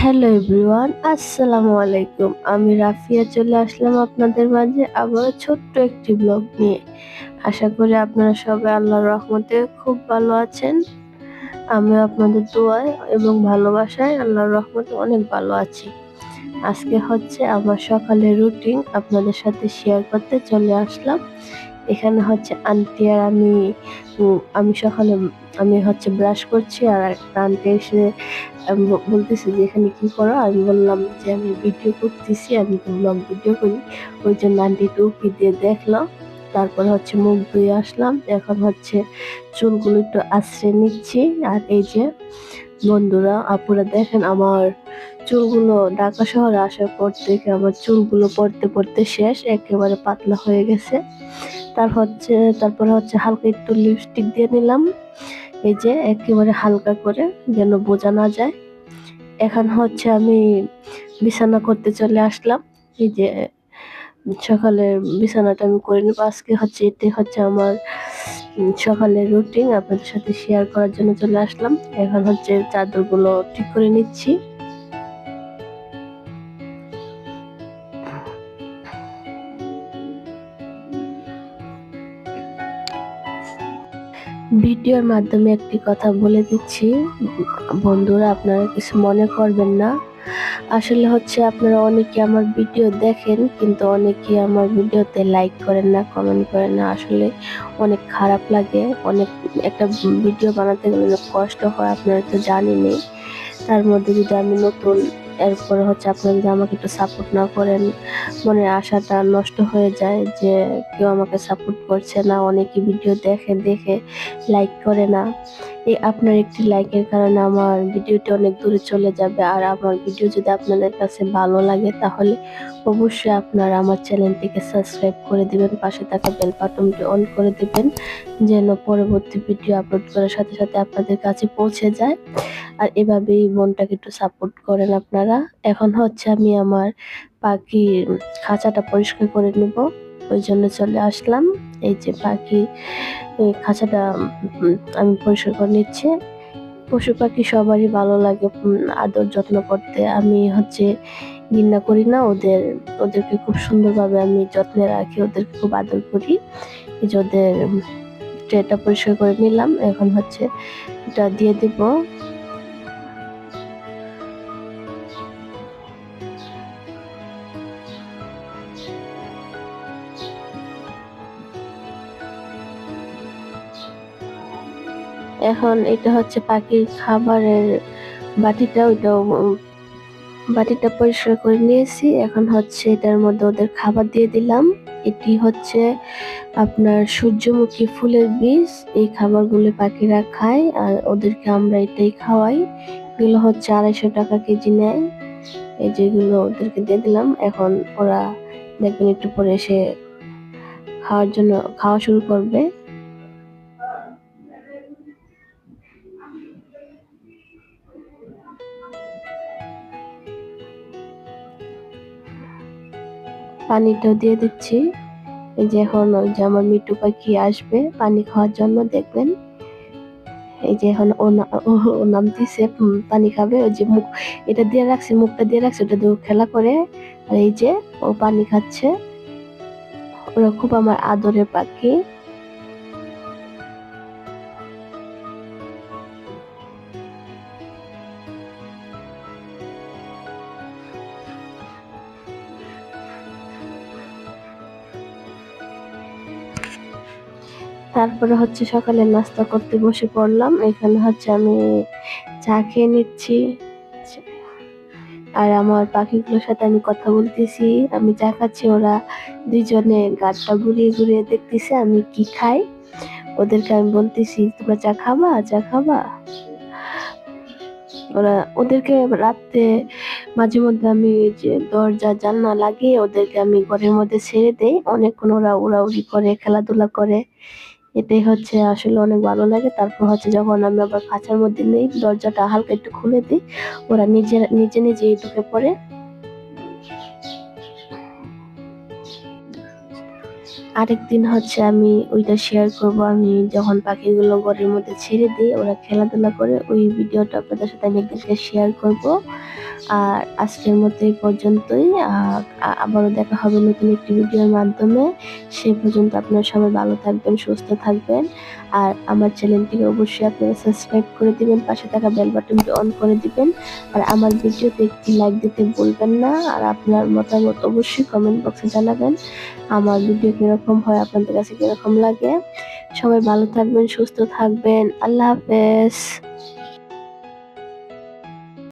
Hello everyone, আসসালামু আলাইকুম। আমি রাফিয়া, চলে আসলাম আপনাদের মাঝে আবার ছোট্ট একটি ব্লগ নিয়ে। আশা করি আপনারা সবাই আল্লাহর রহমতে খুব ভালো আছেন। আমি আপনাদের দোয়ায় এবং ভালোবাসায় আল্লাহর রহমতে অনেক ভালো আছি। আজকে হচ্ছে আমার সকালের রুটিন আপনাদের সাথে শেয়ার করতে চলে আসলাম। এখানে হচ্ছে আন্টি আর আমি আমি সকালে, আমি হচ্ছে ব্রাশ করছি আর আন্টি এসে বলতেছি যে, এখানে কি করো? আমি বললাম যে, আমি ভিডিও করতেছি, আমি তো ব্লগ ভিডিও করি। ওই জন্য আন্টি টুকি দিয়ে দেখলাম তারপরে হচ্ছে মুখ ধুয়ে আসলাম। এখন হচ্ছে চুলগুলো একটু আশ্রয় নিচ্ছি। আর এই যে বন্ধুরা, আপুরা দেখেন আমার চুলগুলো ঢাকা শহরে আসার পর থেকে আমার চুলগুলো পড়তে পড়তে শেষ। একেবারে পাতলা হয়ে গেছে। তার হচ্ছে, তারপরে হচ্ছে হালকা একটু লিপস্টিক দিয়ে নিলাম। এই যে একেবারে হালকা করে যেন বোঝা না যায়। এখন হচ্ছে আমি বিছানা করতে চলে আসলাম। এই যে সকালে বিছানাটা আমি করে নেব। আজকে হচ্ছে এতে হচ্ছে আমার সকালের রুটিন আপনাদের সাথে শেয়ার করার জন্য চলে আসলাম। এখন হচ্ছে চাদরগুলো ঠিক করে নিচ্ছি। ভিডিওর মাধ্যমে একটি কথা বলে দিচ্ছি। বন্ধুরা, আপনারা কিছু মনে করবেন না। আসলে হচ্ছে আপনারা অনেকে আমার ভিডিও দেখেন, কিন্তু অনেকে আমার ভিডিওতে লাইক করেন না কমেন্ট করেন না। আসলে অনেক খারাপ লাগে। অনেক একটা ভিডিও বানাতে গেলে অনেক কষ্ট হয়, আপনারা তো জানেনই। তার মধ্যে যদি আমি নতুন এরপরে হচ্ছে আপনারা যদি আমাকে একটু সাপোর্ট না করেন মনের আশাটা নষ্ট হয়ে যায় যে কেউ আমাকে সাপোর্ট করছে না, অনেকে ভিডিও দেখে দেখে লাইক করে না। এই আপনার একটি লাইকের কারণে আমার ভিডিওটি অনেক দূরে চলে যাবে। আর আমার ভিডিও যদি আপনাদের কাছে ভালো লাগে, তাহলে অবশ্যই আপনারা আমার চ্যানেলটিকে সাবস্ক্রাইব করে দিবেন, পাশে থাকা বেল বাটনটি অন করে দিবেন, যেন পরবর্তী ভিডিও আপলোড করার সাথে সাথে আপনাদের কাছে পৌঁছে যায়। আর এভাবেই মনটাকে একটু সাপোর্ট করেন আপনারা। এখন হচ্ছে আমি আমার পাখি খাঁচাটা পরিষ্কার করে নেব। ওই জন্য চলে আসলাম। এই যে পাখি খাঁচাটা আমি পরিষ্কার করে নিচ্ছি। পশু পাখি সবারই ভালো লাগে আদর যত্ন করতে। আমি হচ্ছে ঘৃণা করি না, ওদের, ওদেরকে খুব সুন্দরভাবে আমি যত্নে রাখি, ওদেরকে খুব আদর করি। এই যে ওদের ট্রেটা পরিষ্কার করে নিলাম। এখন হচ্ছে এটা দিয়ে দিব। এখন এটা হচ্ছে পাখির খাবারের বাটিটা, ওইটা বাটিটা পরিষ্কার করে নিয়েছি। এখন হচ্ছে এটার মধ্যে ওদের খাবার দিয়ে দিলাম। এটি হচ্ছে আপনার সূর্যমুখী ফুলের বীজ। এই খাবারগুলো পাখিরা খায় আর ওদেরকে আমরা এটাই খাওয়াই। এগুলো হচ্ছে আড়াইশো টাকা কেজি নেয়। এই যেগুলো ওদেরকে দিয়ে দিলাম। এখন ওরা দেখবেন একটু পরে এসে খাওয়ার জন্য, খাওয়া শুরু করবে। পানিটাও দিয়ে দিচ্ছি। এই যে এখন ওই যে আমার মিটু পাখি আসবে, পানি খাওয়ার জন্য দেখবেন। এই যে এখন ও নাম দিছে পানি খাবে। ওই যে মুখ, এটা দিয়ে রাখছে, মুখটা দিয়ে রাখছে, ওটা দিয়ে খেলা করে। আর এই যে ও পানি খাচ্ছে। ওরা খুব আমার আদরের পাখি। তারপরে হচ্ছে সকালে নাস্তা করতে বসে পড়লাম। এখানে হচ্ছে আমি চা খেয়ে নিচ্ছি। আর আমার পাখিগুলোর সাথে আমি কথা বলতেছি। আমি চা খাচ্ছি, ওরা দুইজনে গাছটা ঘুরিয়ে ঘুরিয়ে দেখতেছে, আমি কি খাই? ওদেরকে আমি বলতেছি, তোমরা চা খাবা? চা খাবা? ওরা, ওদেরকে রাত্রে মাঝে মধ্যে আমি যে দরজা, জানলা লাগিয়ে ওদেরকে আমি ঘরের মধ্যে ছেড়ে দেই। অনেকক্ষণ ওরা উড়াউড়ি করে, খেলাধুলা করে। এটাই হচ্ছে আসলে অনেক ভালো লাগে। তারপর হচ্ছে যখন আমি আবার খাঁচার মধ্যে নেই, দরজাটা হালকা একটু খুলে দিই, ওরা নিজে নিজে নিজেই ঢুকে পড়ে আরেকদিন হচ্ছে আমি ওইটা শেয়ার করব। আমি যখন পাখিগুলো ঘরের মধ্যে ছেড়ে দিই, ওরা খেলাধুলা করে, ওই ভিডিওটা আপনাদের সাথে আমি একদিনকে শেয়ার করব। আর আজকের মতো এই পর্যন্তই। আবারও দেখা হবে নতুন একটি ভিডিওর মাধ্যমে। সে পর্যন্ত আপনারা সবাই ভালো থাকবেন, সুস্থ থাকবেন। আর আমার চ্যানেলটিকে অবশ্যই আপনারা সাবস্ক্রাইব করে দিবেন, পাশে থাকা বেল বাটনটি অন করে দিবেন। আর আমার ভিডিওতে একটি লাইক দিতে ভুলবেন না। আর আপনার মতামত অবশ্যই কমেন্ট বক্সে জানাবেন। আমার ভিডিও কীরকম হয় আপনাদের কাছে কীরকম লাগে? সবাই ভালো থাকবেন সুস্থ থাকবেন। আল্লাহ হাফেজ।